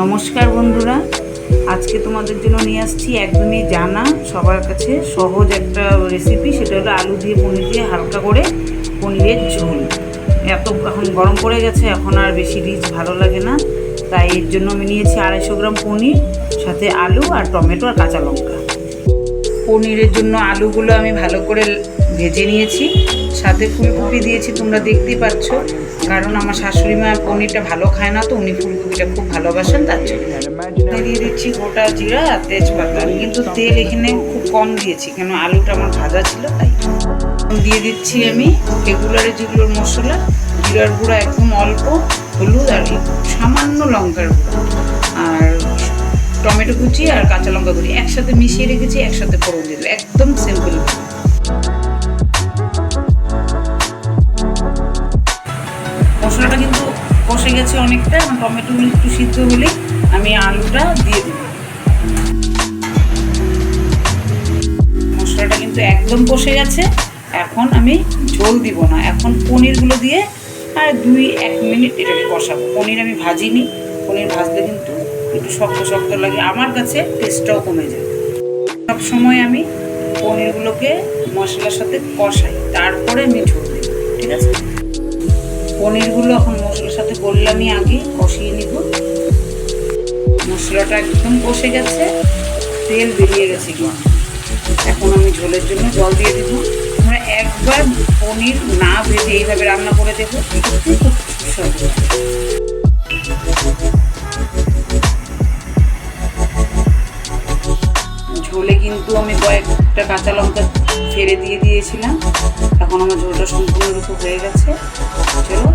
নমস্কার বন্ধুরা। আজকে তোমাদের জন্য নিয়ে আসছি একদমই জানা, সবার কাছে সহজ একটা রেসিপি সেটা হলো আলু দিয়ে পনির দিয়ে হালকা করে পনিরের ঝোল। এত এখন গরম পড়ে গেছে, এখন আর বেশি রিচ ভালো লাগে না। তাই এর জন্য আমি নিয়েছি আড়াইশো গ্রাম পনির, সাথে আলু আর টমেটো আর কাঁচা লঙ্কা। পনিরের জন্য আলুগুলো আমি ভালো করে ভেজে নিয়েছি। সাথে ফুলকপি দিয়েছি, তোমরা দেখতেই পাচ্ছ। কারণ আমার শাশুড়ি মা পনিরটা ভালো খায় না তো, উনি ফুলকপিটা খুব ভালোবাসেন, তার জন্য। দিয়ে দিচ্ছি গোটা জিরা আর তেজপাতা কিন্তু তেল এখানে খুব কম দিয়েছি, কেন আলুটা আমার ভাজা ছিল, তাই। দিয়ে দিচ্ছি আমি রেগুলারে যেগুলোর মশলা, জিরার গুঁড়া একদম অল্প, হলুদ আর সামান্য লঙ্কার আর টমেটো কুচি আর কাঁচা লঙ্কা কুচি একসাথে মিশিয়ে রেখেছি, একসাথে ফোড়ন দিয়ে একদম মশলাটা কিন্তু কষে গেছে অনেকটা, এখন টমেটো একটু সিদ্ধ হলে আমি আলুটা দিয়ে দেবো। মশলাটা কিন্তু একদম কষে গেছে, এখন আমি ঝোল দিব না। এখন পনিরগুলো দিয়ে আর দুই এক মিনিট এটাকে কষাবো। পনির আমি ভাজিনি, পনির ভাজলে কিন্তু একটু শক্ত শক্ত লাগে, আমার কাছে টেস্টটাও কমে যায়। সব সময় আমি পনিরগুলোকে মশলার সাথে কষাই, তারপরে আমি ঝোল দিই ঠিক আছে? পনিরগুলো এখন মশলার সাথে করলামই আগে কষিয়ে নিব। মশলাটা একদম কষে গেছে, তেল বেরিয়ে গেছে কি এখন আমি ঝোলের জন্য জল দিয়ে দেবো। আমরা একবার পনির না ভেজে এইভাবে রান্না করে দেবো ঝোলে কিন্তু আমি কয়েকটা কাঁচা লঙ্কা ফেলে দিয়ে দিয়েছিলাম। এখন আমার ঝোলটা সম্পূর্ণরূপে হয়ে গেছে। চলো